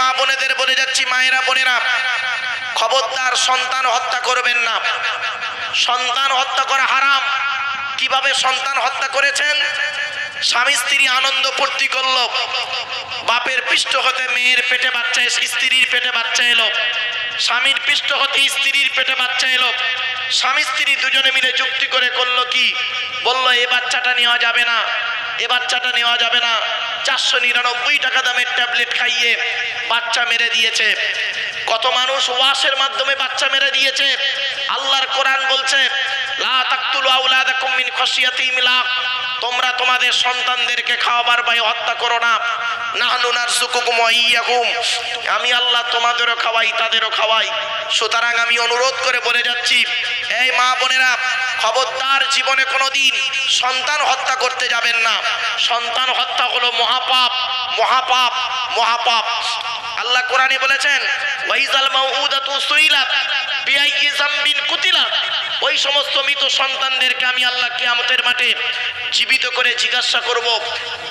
মা বোনেদের বলে যাচ্ছি, মায়েরা বোনেরা, খবরদার সন্তান হত্যা করবেন না। সন্তান হত্যা করা হারাম। কীভাবে সন্তান হত্যা করেছেন? স্বামী স্ত্রী আনন্দ ফুর্তি করল। বাপের পৃষ্ঠ হতে মেয়ের পেটে বাচ্চা স্ত্রীর পেটে বাচ্চা এলো। স্বামীর পৃষ্ঠ হতে স্ত্রীর পেটে বাচ্চা এলো। স্বামী স্ত্রী দুজনে মিলে যুক্তি করে করল কি? বলল, এ বাচ্চাটা নেওয়া যাবে না, এ বাচ্চাটা নেওয়া যাবে না। চারশো নিরানব্বই টাকা দামের ট্যাবলেট খাইয়ে বাচ্চা মেরে দিয়েছে। কত মানুষ ওয়াশের মাধ্যমে বাচ্চা মেরে দিয়েছে। আল্লাহর কোরআন বলছে, লা ইমলাক তোমরা তোমাদের সন্তানদেরকে খাওয়াবার ভয়ে হত্যা করো না। আমি আল্লাহ তোমাদেরও খাওয়াই, তাদেরও খাওয়াই। সুতরাং আমি অনুরোধ করে বলে যাচ্ছি, এই মা বোনেরা খবরদার জীবনে কোনো দিন সন্তান হত্যা করতে যাবেন না। সন্তান হত্যা হলো মহাপাপ মহাপাপ মহাপাপ। আল্লাহ কোরআনে বলেছেন ওই সমস্ত মৃত সন্তানদেরকে আমি আল্লাহ কিয়ামতের মাঠে জীবিত করে জিজ্ঞাসা করব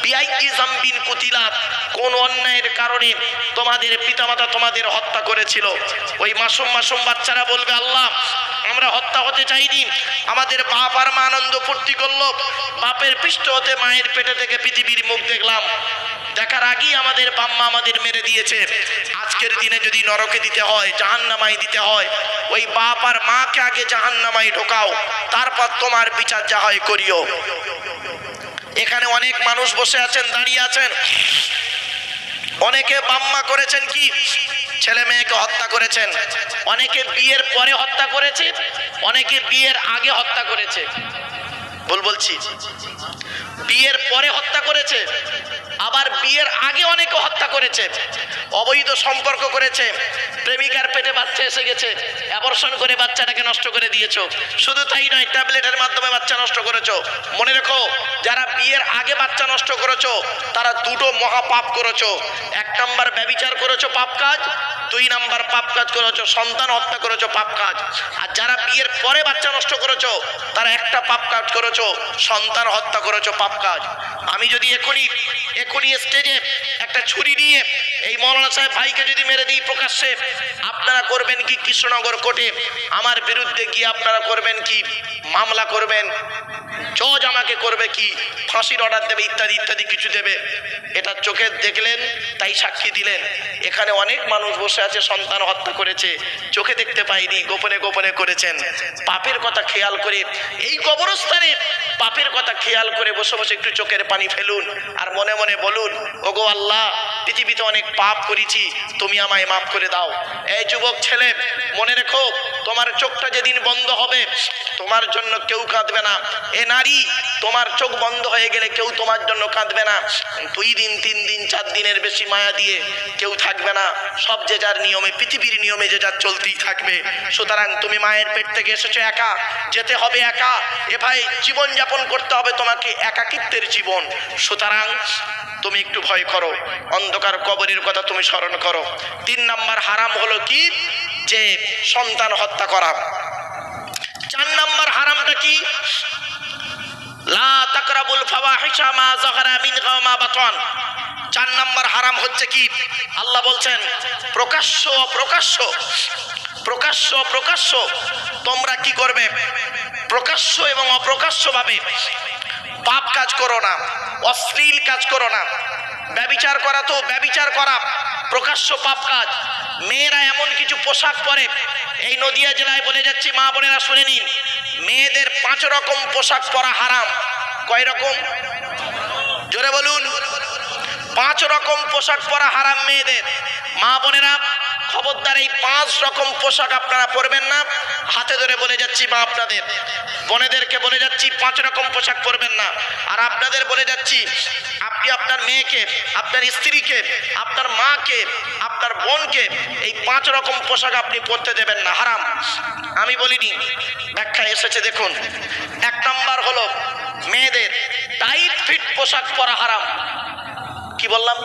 বিআইয়ি যামবিন কুতিলাত কোন অন্যায়ের কারণে তোমাদের পিতামাতা তোমাদের হত্যা করেছিল? ওই মাসুম মাসুম বাচ্চারা বলবে, আল্লাহ, আমরা হত্যা হতে চাইনি। আমাদের বাপ আর মা আনন্দ ফুর্তি করল। বাপের পৃষ্ঠ হতে মায়ের পেটে থেকে পৃথিবীর মুখ দেখলাম। দেখার আগেই আমাদের বাম্মা আমাদের মেরে দিয়েছে। আজকের দিনে যদি নরকে দিতে হয় জাহান্নামাই দিতে হয়, ওই বাপ আর মাকে আগে জাহান্নামাই ঢোকাও। তারপর তোমার বিচার যা হয় করিও। এখানে অনেক মানুষ বসে আছেন, দাঁড়িয়ে আছেন। অনেকে বাম্মা করেছেন কি? ছেলে মেয়েকে হত্যা করেছেন। অনেকে বিয়ের পরে হত্যা করেছে, অনেকে বিয়ের আগে হত্যা করেছে। বল বলছি। বিয়ের পরে হত্যা করেছে আবার বিয়ের আগে অনেকে হত্যা করেছে, অবৈধ সম্পর্ক করেছে, প্রেমিকার পেটে বাচ্চা এসে গেছে অ্যাবর্ষণ করে বাচ্চাটাকে নষ্ট করে দিয়েছ। শুধু তাই নয় ট্যাবলেটের মাধ্যমে বাচ্চা নষ্ট করেছ। মনে রেখো, যারা বিয়ের আগে বাচ্চা নষ্ট করেছ, তারা দুটো মহা পাপ করেছ। এক নাম্বার ব্যবিচার করেছ পাপ কাজ, দুই নাম্বার পাপ কাজ করেছ সন্তান হত্যা করেছ পাপ কাজ। আর যারা বিয়ের পরে বাচ্চা নষ্ট করেছ, তারা একটা পাপ কাজ করেছ, সন্তান হত্যা করেছ পাপ কাজ। আমি যদি এখনই এখনই স্টেজে একটা ছুরি নিয়ে এই মৌলানা সাহেব ভাইকে যদি মেরে দিই প্রকাশ্যে, আপনারা করবেন কি কৃষ্ণনগর কোর্টে? আমার বিরুদ্ধে গিয়ে আপনারা করবেন কি? মামলা করবেন? জজ আমাকে করবে কি? ফাঁসির অর্ডার দেবে, ইত্যাদি ইত্যাদি কিছু দেবে। এটা চোখে দেখলেন, তাই সাক্ষী দিলেন। এখানে অনেক মানুষ বসে আছে, সন্তান হত্যা করেছে। চোখে দেখতে পাইনি, গোপনে গোপনে করেছেন। পাপের কথা খেয়াল করে এই কবরস্থানে পাপের কথা খেয়াল করে বসে বসে একটু চোখের পানি ফেলুন আর মনে মনে বলুন, ওগো আল্লাহ পৃথিবীতে অনেক পাপ করেছি, তুমি আমায় মাফ করে দাও। এই যুবক ছেলে, মনে রেখো, তোমার চোখটা যেদিন বন্ধ হবে, তোমার জন্য কেউ কাঁদবে না। এ নারী, তোমার চোখ বন্ধ হয়ে গেলে কেউ তোমার জন্য কাঁদবে না। দুই দিন, তিন দিন, চার দিনের বেশি মায়া দিয়ে কেউ থাকবে না। সব যে যার নিয়মে, পৃথিবীর নিয়মে যে যার চলতেই থাকবে। সুতরাং তুমি মায়ের পেট থেকে এসেছ একা, যেতে হবে একা। এ ভাই, জীবন যাপন করতে হবে তোমাকে একাকিত্বের জীবন। সুতরাং তুমি একটু ভয় করো অন্ধকার কবরের কথা তুমি স্মরণ করো। তিন নাম্বার হারাম হলো কি? যে সন্তান হত্যা করা। চার নাম্বার হারামটা কি? লা তাকরাবুল ফাওয়াহিশা চার নাম্বার হারাম হচ্ছে কি? আল্লাহ বলছেন, প্রকাশ্য অপ্রকাশ্য প্রকাশ্য অপ্রকাশ্য তোমরা কি করবে? প্রকাশ্য এবং অপ্রকাশ্যভাবে পাপ কাজ করো না, অশ্লীল কাজ করো না। ব্যবিচার করা তো ব্যবিচার করা প্রকাশ্য পাপ কাজ। মেয়েরা এমন কিছু পোশাক পরে। এই নদিয়া জেলায় বলে যাচ্ছি, মা বোনেরা শুনে নিন, মেয়েদের পাঁচ রকম পোশাক পরা হারাম। কয় রকম? জোরে বলুন। পাঁচ রকম পোশাক পরা হারাম মেয়েদের। মা বোনেরা খবরদার এই পাঁচ রকম পোশাক আপনারা পরবেন না। হাতে ধরে বলে যাচ্ছি মা আপনাদের। বোনেদেরকে বলে যাচ্ছি পাঁচ রকম পোশাক পরবেন না। আর আপনাদের বলে যাচ্ছি, আপনি আপনার মেয়েকে, আপনার স্ত্রীকে, আপনার মাকে, আপনার বোনকে এই পাঁচ রকম পোশাক আপনি পরতে দেবেন না। হারাম। আমি বলিনি, ব্যাখ্যা এসেছে দেখুন। এক নম্বর হলো মেয়েদের টাইট ফিট পোশাক পরা হারাম। কি বললাম?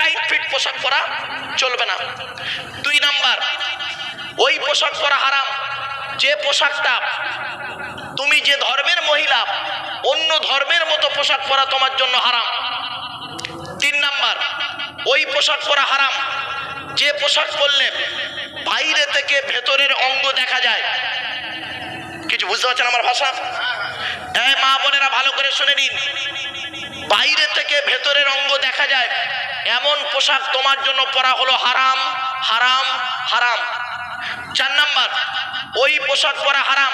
টাইট ফিট পোশাক পরা চলবে না। দুই নাম্বার, ওই পোশাক পরা হারাম। যে পোশাকটা তুমি যে ধর্মের মহিলা, অন্য ধর্মের মতো পোশাক পরা তোমার জন্য হারাম। তিন নাম্বার, ওই পোশাক পরা হারাম। যে পোশাক পরলে বাইরে থেকে ভেতরের অঙ্গ দেখা যায়। কিছু বুঝতে পারছেন আমার ভাষা? এই মা বোনেরা ভালো করে শুনে নিন। বাইরে থেকে ভেতরের অঙ্গ দেখা যায়। এমন পোশাক তোমার জন্য পরা হলো হারাম হারাম হারাম। চার নাম্বার, ওই পোশাক পরা হারাম।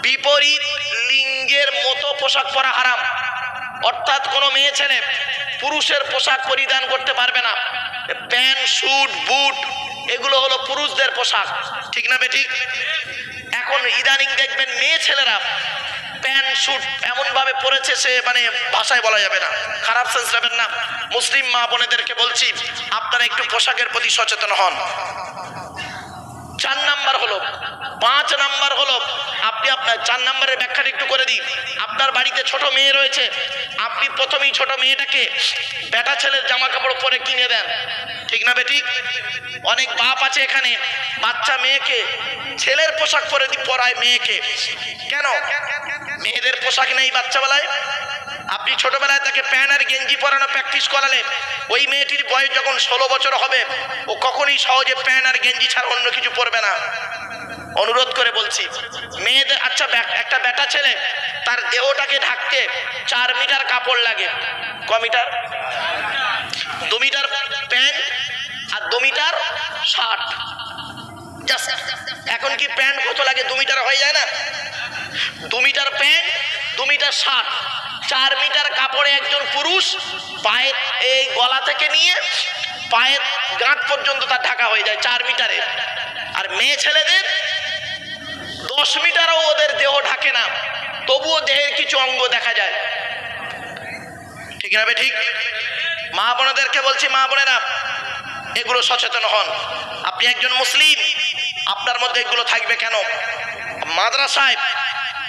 বিপরীত লিঙ্গের মতো পোশাক পরা হারাম। অর্থাৎ কোনো মেয়ে ছেলে পুরুষের পোশাক পরিধান করতে পারবে না। প্যান্ট স্যুট বুট, এগুলো হলো পুরুষদের পোশাক। ঠিক না বেঠিক? এখন ইদানিং দেখবেন মেয়ে ছেলেরা প্যান্ট স্যুট এমন ভাবে পরেছে সে মানে ভাষায় বলা যাবে না। খারাপ সেন্স নেবেন না। মুসলিম মা বোনেদেরকে বলছি, আপনারা একটু পোশাকের প্রতি সচেতন হন। চার নাম্বার হলো, পাঁচ নাম্বার হলো, আপনি আপনার চার নাম্বারের ব্যাখ্যাটা একটু করে দিন। আপনার বাড়িতে ছোট মেয়ে রয়েছে, আপনি প্রথমেই ছোট মেয়েটাকে বেটা ছেলের জামা কাপড় পরে কিনে দেন। ঠিক না বেটি? অনেক বাপ আছে এখানে, বাচ্চা মেয়েকে, ছেলের পোশাক পরে পরায় মেয়েকে। কেন? মেয়েদের পোশাক নেই বাচ্চাবেলায়। আপনি ছোটবেলায় তাকে প্যান্ট আর গেঞ্জি পরানো প্র্যাকটিস করালেন। ওই মেয়েটির বয়স যখন ষোলো বছর হবে, ও কখনই সহজে প্যান্ট আর গেঞ্জি ছাড়া অন্য কিছু পরবে না। অনুরোধ করে বলছি, মেয়েদের আচ্ছা একটা বেটা ছেলে, তার দেহটাকে ঢাকতে চার মিটার কাপড় লাগে। ক মিটার? দু মিটার প্যান্ট আর দু মিটার শার্ট এখন কি প্যান্ট কত লাগে? দু মিটার হয়ে যায় না? দু মিটার প্যান্ট দু মিটার শার্ট। চার মিটার কাপড়ে একজন পুরুষ পায়ের এই গলা থেকে নিয়ে পায়ের গাঁট পর্যন্ত তার ঢাকা হয়ে যায় চার মিটারে। আর মেয়ে ছেলেদের দশ মিটারও ওদের দেহ ঢাকে না। তবুও দেহের কিছু অঙ্গ দেখা যায়। ঠিক না ঠিক? মা বোনেদেরকে বলছি, মা বোনেরা, এগুলো সচেতন হন। আপনি একজন মুসলিম, আপনার মধ্যে এগুলো থাকবে কেন? মাদ্রাসায়,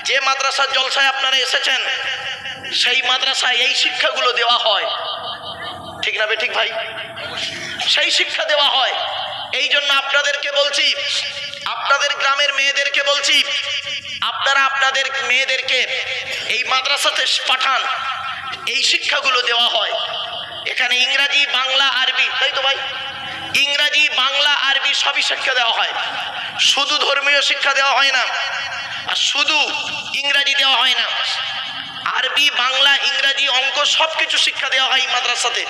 যে মাদ্রাসার জলসায় আপনারা এসেছেন, সেই মাদ্রাসায় এই শিক্ষাগুলো দেওয়া হয়। ঠিক না ঠিক ভাই? সেই শিক্ষা দেওয়া হয়। এই জন্য আপনাদেরকে বলছি, আপনাদের গ্রামের মেয়েদেরকে বলছি, আপনারা আপনাদের মেয়েদেরকে এই মাদ্রাসাতে পাঠান, এই শিক্ষাগুলো দেওয়া হয়। এখানে ইংরাজি, বাংলা, আরবি, তাই তো ভাই? ইংরাজি, বাংলা, আরবি সবই শিক্ষা দেওয়া হয়। শুধু ধর্মীয় শিক্ষা দেওয়া হয় না, আর শুধু ইংরাজি দেওয়া হয় না। আরবি, বাংলা, ইংরাজি, অঙ্ক সব কিছু শিক্ষা দেওয়া হয় এই মাদ্রাসাতে।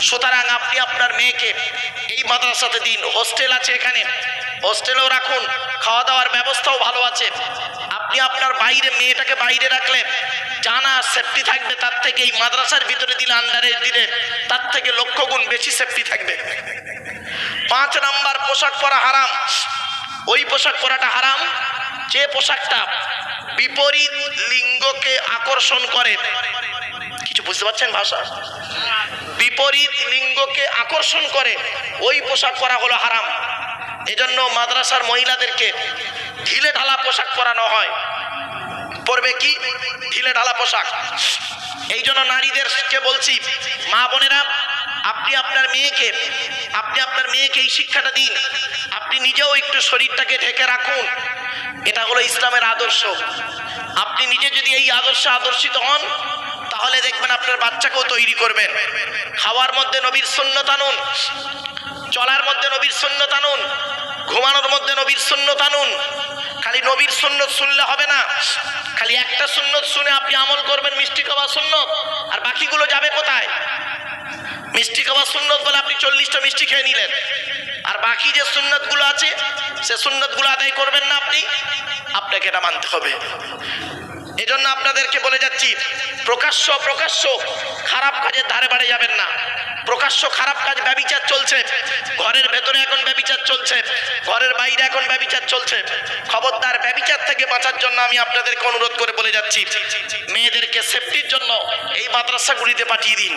সুতরাং আপনি আপনার মেয়েকে এই মাদ্রাসাতে দিন। হোস্টেল আছে এখানে। হোস্টেলেও রাখুন। খাওয়া দাওয়ার ব্যবস্থাও ভালো আছে। আপনি আপনার বাইরে মেয়েটাকে বাইরে রাখলে জানা সেফটি থাকবে, তার থেকে এই মাদ্রাসার ভিতরে দিলে আন্ডারে দিলে তার থেকে লক্ষ গুণ বেশি সেফটি থাকবে। পাঁচ নাম্বার পোশাক পরা হারাম। ওই পোশাক পরাটা হারাম, যে পোশাকটা বিপরীত লিঙ্গকে আকর্ষণ করে। কিছু বুঝতে পারছেন ভাষা? বিপরীত লিঙ্গকে আকর্ষণ করে, ওই পোশাক পরা হলো হারাম। এজন্য মাদ্রাসার মহিলাদেরকে ঢিলে ঢালা পোশাক পরানো হয়। পরবে কি? ঢিলে ঢালা পোশাক। এই জন্য নারীদেরকে বলছি, মা বোনেরা, আপনি আপনার মেয়েকে, আপনি আপনার মেয়েকে এই শিক্ষাটা দিন। আপনি নিজেও একটু শরীরটাকে ঢেকে রাখুন। এটা হলো ইসলামের আদর্শ। আপনি নিজে যদি এই আদর্শে আদর্শিত হন, তাহলে দেখবেন আপনার বাচ্চাকেও তৈরি করবেন। খাওয়ার মধ্যে নবীর সুন্নত আনুন, চলার মধ্যে নবীর সুন্নত আনুন ঘুমানোর মধ্যে নবীর সুন্নত আনুন। খালি নবীর সুন্নত শুনলে হবে না। খালি একটা সুন্নত শুনে আপনি আমল করবেন মিষ্টি খাওয়া সুন্নত, আর বাকিগুলো যাবে কোথায়? মিষ্টি খাওয়া সুন্নত বলে আপনি চল্লিশটা মিষ্টি খেয়ে নিলেন। আর বাকি যে সুন্নতগুলো আছে, সে সুন্নতগুলো আদায় করবেন না আপনি, আপনাকে এটা মানতে হবে। এজন্য আপনাদেরকে বলে যাচ্ছি, প্রকাশ্য প্রকাশ্য খারাপ কাজের ধারে বাড়ে যাবেন না। প্রকাশ্য খারাপ কাজ ব্যবিচার চলছে। ঘরের ভেতরে এখন ব্যবিচার চলছে। ঘরের বাইরে এখন ব্যবিচার চলছে। খবরদার ব্যবিচার থেকে বাঁচার জন্য আমি আপনাদেরকে অনুরোধ করে বলে যাচ্ছি, মেয়েদেরকে সেফটির জন্য এই মাদ্রাসাগুলিতে পাঠিয়ে দিন।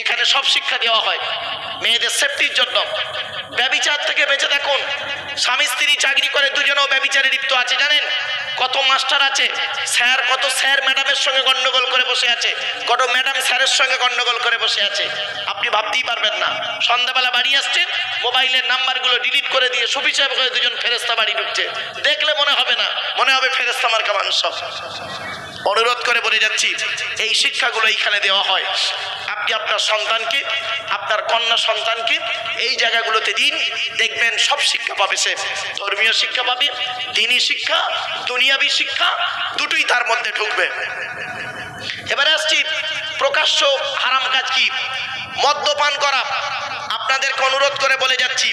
এখানে সব শিক্ষা দেওয়া হয়। মেয়েদের সেফটির জন্য। ব্যবিচার থেকে বেঁচে থাকুন। স্বামী স্ত্রী চাকরি করে দুজনেও ব্যবিচারে লিপ্ত আছে, জানেন? কত মাস্টার আছে? স্যার, কত স্যার ম্যাডামের সঙ্গে গন্ডগোল করে বসে আছে। কত ম্যাডাম স্যারের সঙ্গে গন্ডগোল করে বসে আছে। আপনি ভাবতেই পারবেন না। সন্ধ্যাবেলা বাড়ি আসছেন, মোবাইলের নাম্বারগুলো ডিলিট করে দিয়ে সুবিচার করে দুজন ফেরেস্তা বাড়ি ঢুকছে। দেখলে মনে হবে না, মনে হবে ফেরেস্তা মার্কা মানুষ অনুরোধ করে বলে যাচ্ছি, এই শিক্ষাগুলো এইখানে দেওয়া হয়। আপনি আপনি আপনার সন্তানকে, আপনার কন্যা সন্তানকে এই জায়গাগুলোতে দিন, দেখবেন সব শিক্ষা পাবে সে। ধর্মীয় শিক্ষা পাবে, দিনী শিক্ষা, দুনিয়াবী শিক্ষা, দুটোই তার মধ্যে ঢুকবে। এবারে আসছি, প্রকাশ্য হারাম কাজ কি? মদ্যপান করা। আপনাদেরকে অনুরোধ করে বলে যাচ্ছি,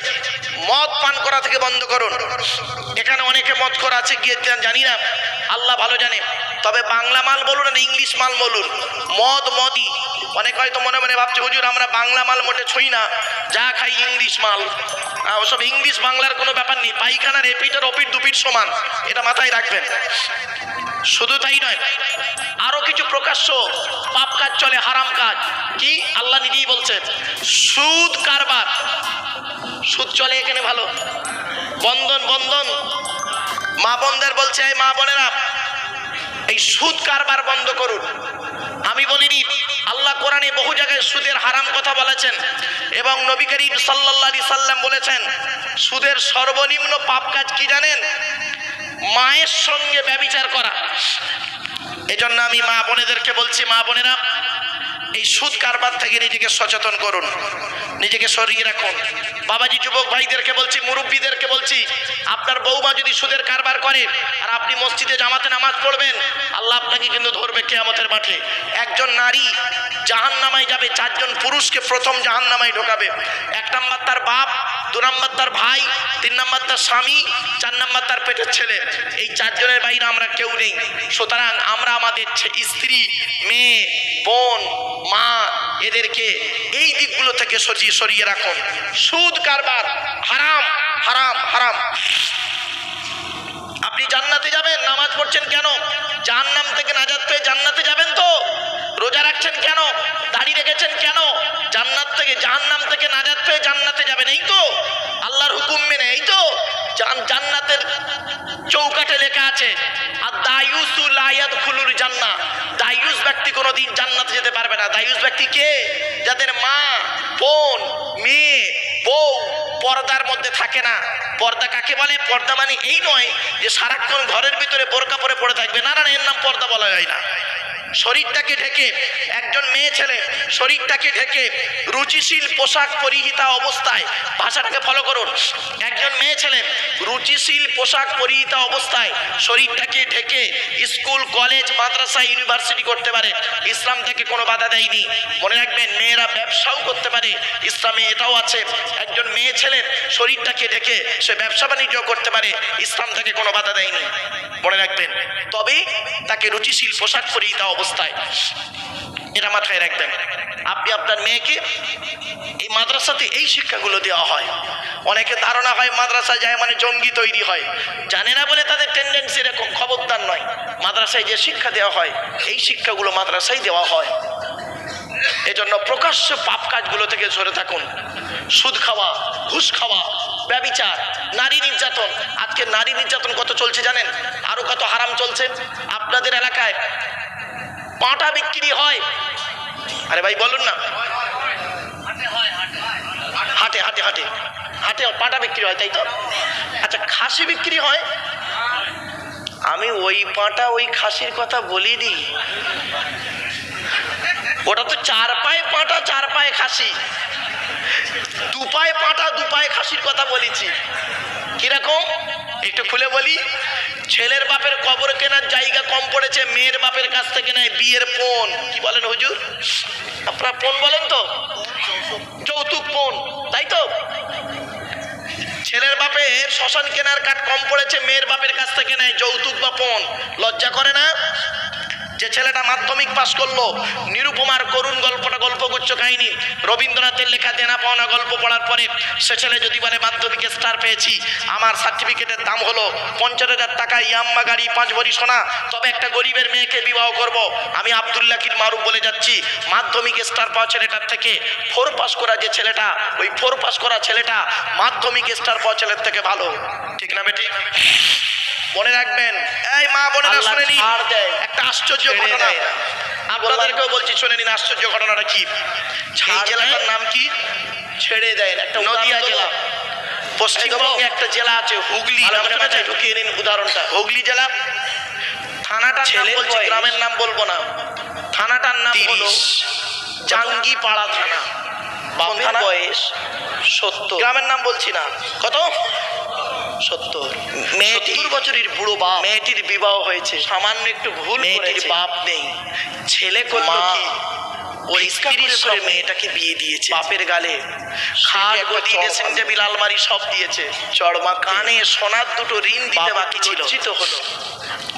মদ পান করা থেকে বন্ধ করুন। এখানে অনেকে মদ করা আছে, গিয়ে জানি না, আল্লাহ ভালো জানে। তবে বাংলা মাল বলুন আর ইংলিশ মাল বলুন। মদ মদি অনেক হয়তো মনে মনে ভাবছে, হুজুর, আমরা বাংলা মাল মোটে ছুঁই না, যা খাই ইংলিশ মাল। ওসব ইংলিশ বাংলার কোনো ব্যাপার নেই পাইখানার এপিট আর ওপিট দুপিট সমান, এটা মাথায় রাখবেন। শুধু তাই নয়, আরও কিছু প্রকাশ্য পাপ কাজ চলে, হারাম কাজ। কি? আল্লাহ নিজেই বলছেন সুদ কারবার। সুদ চলে এখানে ভালো। বন্ধন বন্ধন। মা বোনদের বলছে, এই মা বোনেরা, এই সুদ কারবার বন্ধ করুন। আমি বলিনি, আল্লাহ কোরআনে বহু জায়গায় সুদের হারাম কথা বলেছেন এবং নবী করিম আলাইহি সাল্লাম বলেছেন, সুদের সর্বনিম্ন পাপ কাজ কি জানেন? মায়ের সঙ্গে ব্যবিচার করা। এজন্য আমি মা বোনেদেরকে বলছি, মা বোনেরা এই সুদ কারবার থেকে নিজেকে সচেতন করুন, নিজেকে সরিয়ে রাখুন। বাবাজি, যুবক ভাইদেরকে বলছি, মুরব্বীদেরকে বলছি, আপনার বৌমা যদি সুদের কারবার করে আর আপনি মসজিদে জামাতে নামাজ পড়বেন, আল্লাহ আপনাকে কিন্তু ধরবে কেয়ামতের মাঠে। একজন নারী জাহান নামায় যাবে, চারজন পুরুষকে প্রথম জাহান নামায় ঢোকাবে। এক নাম্বার তার বাপ, দু নাম্বার তার ভাই, তিন নাম্বার তার স্বামী, চার নাম্বার তার পেটের ছেলে। এই চারজনের বাইরে আমরা কেউ নেই। সুতরাং আমরা আমাদের স্ত্রী, মেয়ে বোন, মা, এদেরকে এই দিকগুলো থেকে সরিয়ে সরিয়ে রাখুন। সুদ, কারবার, হারাম হারাম হারাম। আপনি জান্নাতে যাবেন, নামাজ পড়ছেন কেন? জাহান্নাম থেকে নাজাত পেয়ে জান্নাতে যাবেন তো? রোজা রাখছেন কেন? দাড়ি রেখেছেন কেন? জান্নাত থেকে জাহান্নাম থেকে নাজাত পেয়ে জান্নাতে যাবেন, এই তো? আল্লাহর হুকুম মেনে, এই তো? জান্নাতের চৌকাঠে লেখা আছে আর দায়ুসু লায়াত খুলুর জান্না দায়ুস ব্যক্তি কোনো দিন জান্নাতে যেতে পারবে না। দায়ুস ব্যক্তি কে? যাদের মা বোন মেয়ে বউ পর্দার মধ্যে থাকে না। পর্দা কাকে বলে? পর্দা মানে এই নয় যে সারাক্ষণ ঘরের ভিতরে বোরকা পরে পড়ে থাকবে। না না, এর নাম পর্দা বলা হয় না। শরীরটাকে ঢেকে, একজন মেয়ে ছেলে, শরীরটাকে ঢেকে রুচিশীল পোশাক পরিহিতা অবস্থায় ভাষাটাকে ফলো করুন। একজন মেয়ে ছেলে, রুচিশীল পোশাক পরিহিতা অবস্থায় শরীরটাকে ঢেকে স্কুল, কলেজ, মাদ্রাসা, ইউনিভার্সিটি করতে পারে। ইসলাম থেকে কোনো বাধা দেয়নি। মনে রাখবেন, মেয়েরা ব্যবসাও করতে পারে। ইসলামে এটাও আছে। একজন মেয়ে ছেলের শরীরটাকে ঢেকে সে ব্যবসা বাণিজ্য করতে পারে। ইসলাম থেকে কোনো বাধা দেয়নি। মনে রাখবেন। তবে তাকে রুচিশীল পোশাক পরিহিতা অবস্থায়। এটা মাথায় রাখবেন, আপনি আপনার মেয়েকে এই মাদ্রাসাতে এই শিক্ষাগুলো দেওয়া হয়। অনেকে ধারণা হয় মাদ্রাসা যায় মানে জঙ্গি তৈরি হয়। জানে না বলে তাদের টেন্ডেন্সি এরকম, খবরদার নয়। মাদ্রাসায় যে শিক্ষা দেওয়া হয়, এই শিক্ষাগুলো মাদ্রাসায় দেওয়া হয়। এজন্য প্রকাশ্য পাপ কাজগুলো থেকে সরে থাকুন। সুদ খাওয়া, ঘুষ খাওয়া, ব্যবিচার, নারী নির্যাতন। আজকে নারী নির্যাতন কত চলছে জানেন? আরও কত হারাম চলছে? আপনাদের এলাকায় পাঁটা বিক্রি হয়। আরে ভাই, বলুন না। হাটে হাটে হাটে। হাটে পাটা বিক্রি হয়, তাই তো? আচ্ছা খাসি বিক্রি হয়? আমি ওই পাঁটা ওই খাসির কথা বলিনি। ওটা তো চার পায়ে পাঁটা চার পায়ে খাসি। দু পায়ে পাঁটা দু পায়ে খাসির কথা বলেছি। কীরকম? একটু খুলে বলি, ছেলের বাপের কবর কেনার জায়গা কম পড়েছে, মেয়ের বাপের কাছ থেকে নেয় বিয়ের পণ কি বলেন হুজুর? আপনারা পণ বলেন তো? যৌতুক পণ তাই তো? ছেলের বাপের শ্মশান কেনার কাঠ কম পড়েছে, মেয়ের বাপের কাছ থেকে নেয় যৌতুক বা পণ লজ্জা করে না? যে ছেলেটা মাধ্যমিক পাশ করল, নিরুপমার করুণ গল্পটা, গল্পগুচ্ছ কাহিনী, রবীন্দ্রনাথের লেখা দেনা পাওনা গল্প পড়ার পরে সে ছেলে যদি বলে, মাধ্যমিকে স্টার পেয়েছি, আমার সার্টিফিকেটের দাম হলো পঞ্চাশ হাজার টাকা ইয়াম্মা গাড়ি পাঁচ ভরি সোনা, তবে একটা গরিবের মেয়েকে বিবাহ করব। আমি আবদুল্লাহির মারুফ বলে যাচ্ছি, মাধ্যমিক স্টার পাওয়া ছেলেটার থেকে ফোর পাস করা যে ছেলেটা, ওই ফোর পাস করা ছেলেটা মাধ্যমিক স্টার পাওয়া ছেলের থেকে ভালো। ঠিক না বেটি? মনে রাখবেন এই মা বোনেরা শুনে নিন। একটা আশ্চর্য ঘটনা। আপনাদেরকেও বলছি শুনে নিন আশ্চর্য ঘটনাটা কি? এই জেলাটার নাম কি? ছেড়ে দেয় একটা নদিয়া জেলা। পশ্চিমবঙ্গে। একটা জেলা আছে হুগলি ঢুকিয়ে নিন উদাহরণটা। হুগলি জেলা। থানাটার নাম বলছি গ্রামের নাম বলব না। থানাটার নাম হলো জাঙ্গিপাড়া থানা। বাপের? বয়স সত্তর। গ্রামের নাম বলছি না। কত? সত্তর। মেয়েটি সত্তর বছরের বুড়ো বাপ। মেয়েটির বিবাহ হয়েছে। সামান্য একটু ভুল মেয়েটির বাপ নেই। ছেলে মা ওই স্ত্রীর করে মেয়েটাকে বিয়ে দিয়েছে। বাপের গালে। খাট গদি ড্রেসিং টেবিল আলমারি সব দিয়েছে। চড়মা কানে সোনার দুটো ঋণ দিতে বাকি ছিল। হলো।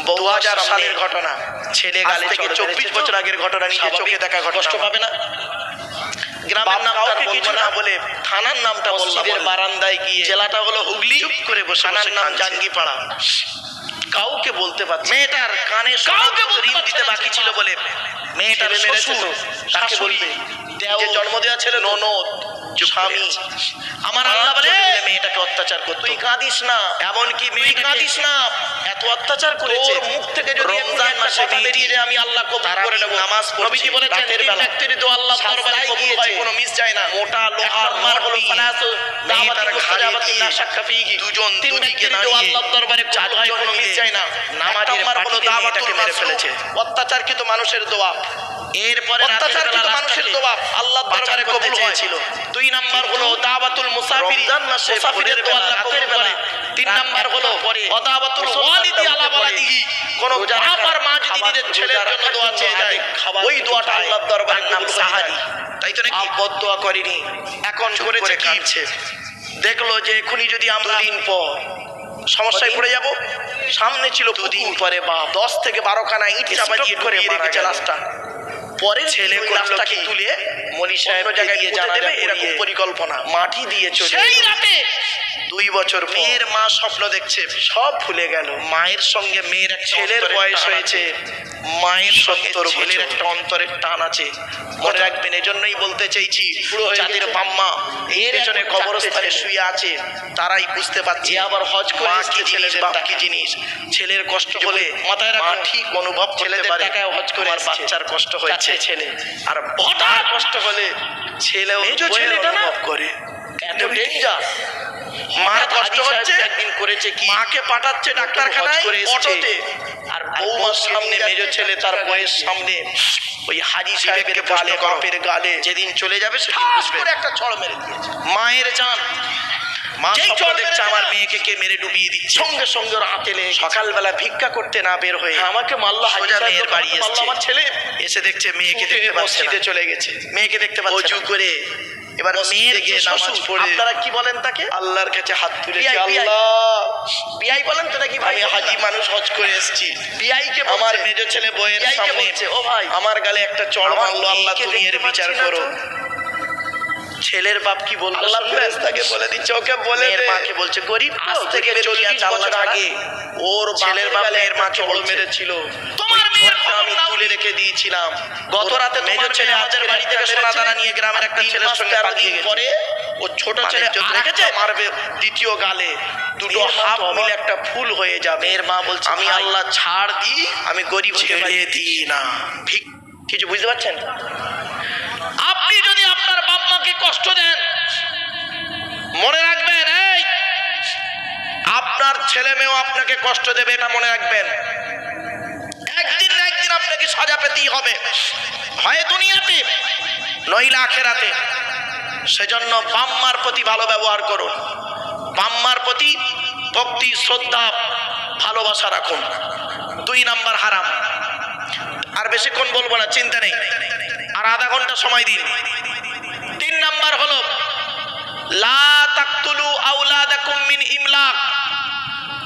দু হাজার সালের ঘটনা। ছেলে গালে থেকে চব্বিশ বছর আগের ঘটনা নিজে চোখে দেখা কষ্ট পাবে না? গ্রামের নামটা কিছু না বলে থানার নামটা মসজিদের বারান্দায় গিয়ে জেলাটা হলো হুগলি চুপ করে বসে থানার নাম জাঙ্গিপাড়া। কাউকে বলতে পারছি মেয়েটার কানে কাউকে ঋণ দিতে বাকি ছিল বলে মেয়েটার শ্বশুর তাকে বলবে? যে জন্ম দেওয়া ছেলে ননদ স্বামী আমার আল্লাহ বলে মেয়েটাকে অত্যাচার করতো তুই কাঁদিস না এমনকি তুই মেয়ে কাঁদিস না এত অত্যাচার করেছে তোর মুখ থেকে যদি রমজান মাসে বেরিয়ে যায়, আমি আল্লাহ কবুল করে নেব। নামাজ নবীজি বলেছেন, বেলা ব্যক্তির দোয়া আল্লাহর দরবারে কবুল হয়, কোনো মিস যায় না। মোটা লোহার নম্বর হলো মেয়েটার দাওয়াতুল ঘাড়ে মুস্তাজাবাতিন শাক্কা ফীহি। দুজন তিন ব্যক্তির দোয়া দাঁড়িয়ে আল্লাহর দরবারে কবুল হয়, কোনো মিস যায় না। নামাজের নম্বর হলো দাওয়াতুল মেরে ফেলেছে। অত্যাচারকৃত মানুষের দোয়া এরপরে অত্যাচারকৃত মানুষের দোয়া আল্লাহর দরবারে কবুল হয় ছিল দুই নাম্বার হলো দাওয়াতুল মুসাফিরি মুসাফিরের দোয়া আল্লাহ কবুল করে তিন নাম্বার হলো অদাওয়াতুল ওয়ালিদি আলা পারে। কোন আর মা যদি নিজের ছেলের জন্য দোয়া চেয়ে যায় ওই দোয়াটা চায়। আল্লাহর দরবারে নাম সাহারি। তাই তো নাকি? বদদোয়া করেনি এখন করেছে কি। দেখল যে এখনই যদি আমরা দিন পর সমস্যায়? পড়ে যাব সামনে ছিল দুদিন পরে বা দশ থেকে বারো খানা ইট চাপা করে রেখেছে। লাশটা পরে ছেলে তুলে মনি জায়গায় দিয়ে পুঁতে দেবে এরকম পরিকল্পনা। মাটি দিয়ে চলে সেই রাতে দুই বছর মেয়ের মা স্বপ্ন দেখছে সব ভুলে গেল। মায়ের সঙ্গে মেয়ের এক ছেলের বয়স হয়েছে। মায়ের সঙ্গে সত্তর ছেলের একটা অন্তরের টান আছে। মনে রাখবেন এজন্যই বলতে চাইছি বুড়ো যাদের। বাম্মা এর পেছনে কবরস্থানে শুয়ে আছে তারাই বুঝতে পারছে আবার হজ করে মা কি জিনিস বাপ কি জিনিস? ছেলের কষ্ট হলে মাথায় মা ঠিক অনুভব করতে পারে। হজ করে বাচ্চার কষ্ট হয়েছে। ছেলে। আর হঠাৎ কষ্ট হলে ছেলেও মেজো ছেলেটা না? অনুভব করে। এত ডেঞ্জার মার কষ্ট হচ্ছে? একদিন করেছে কি? মাকে পাঠাচ্ছে ডাক্তারখানায়। অটোতে। আর বৌমার সামনে মেজো ছেলে তার বইয়ের সামনে। ওই হাজি সাহেবের গালে বাপের গালে। যেদিন চলে যাবে সেদিন বুঝবে। একটা চড় মেরে দিয়েছে। মায়ের জান। মা দেখছে আমার মেয়েকে কে মেরে ডুবিয়ে দিচ্ছে? সঙ্গে সঙ্গে ওর হাতে সকালবেলা ভিক্ষা করতে না বের হয়ে আমাকে মারলো হাজি সোজা সাহেব মেয়ের বাড়ি আমাকে এসছে। আমার ছেলে। এসে দেখছে মেয়েকে দেখতে পাচ্ছে মসজিদে চলে গেছে। মেয়েকে দেখতে পাচ্ছে করে এবার মেয়ের গিয়ে যে নামাজ পড়ে আপনারা কি বলেন তাকে? আল্লাহর কাছে হাত তুলে। আল্লাহ? বিআই বলেন তো নাকি ভাই? হাজি মানুষ হজ করে এসেছি। বিআই কে আমার মেজ ছেলে বইয়ের সামনে ও ভাই। আমার গালে একটা চড় মারলো আল্লাহ তুমি এর বিচার করো। ছেলের বাপ কি বলল? আল্লাহ ফেরেশতাকে বলে দিচ্ছে ওকে বলে মেয়ের দে। মাকে বলছে গরিব আজ থেকে দেখবে চল্লিশ দুনিয়া চালানোর বছর আগে ওর ছেলের বাপ মাকে বলছে মেরেছিল। তোমার মেয়ের আমি তুলে রেখে দিয়েছিলাম। গত রাতে তোমার ছেলে আজকে বাড়ি থেকে সোনা। দানা নিয়ে গ্রামের একটা ছেলের সঙ্গে পালিয়ে গেছে। পরে ও ছোট মানে ছেলে রেখেছে মারবে দ্বিতীয় গালে। দুটো হাফ মিলে একটা ফুল হয়ে যাবে। মেয়ের মা বলছে, আমি আল্লাহ ছাড় দিই আমি গরিব ছেড়ে দিই না। ঠিক কিছু বুঝতে পারছেন আপনি যদি আপনার বাপ মাকে কষ্ট দেন মনে রাখবেন, এই, আপনার ছেলে মেয়েও আপনাকে কষ্ট দেবে, এটা মনে রাখবেন। একদিন না একদিন আপনাকে সাজা পেতেই হবে। হয় দুনিয়াতে, নইলে আখেরাতে। সেজন্য বাম্মার প্রতি ভালো ব্যবহার করুন। বাম্মার প্রতি ভক্তি, শ্রদ্ধা, ভালোবাসা রাখুন। দুই নাম্বার হারাম। আর বেশিক্ষণ বলব না, চিন্তা নেই। আর আধা ঘণ্টা সময় দিন। নাম্বার হলো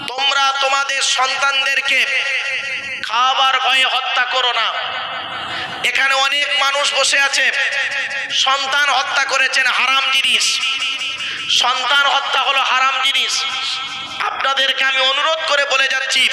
তোমরা তোমাদের সন্তানদেরকে খাবার ভয়ে হত্যা করো না। এখানে অনেক মানুষ বসে আছে। সন্তান হত্যা করেছেন হারাম জিনিস। সন্তান হত্যা হলো হারাম জিনিস। আপনাদেরকে আমি অনুরোধ করে বলে যাচ্ছি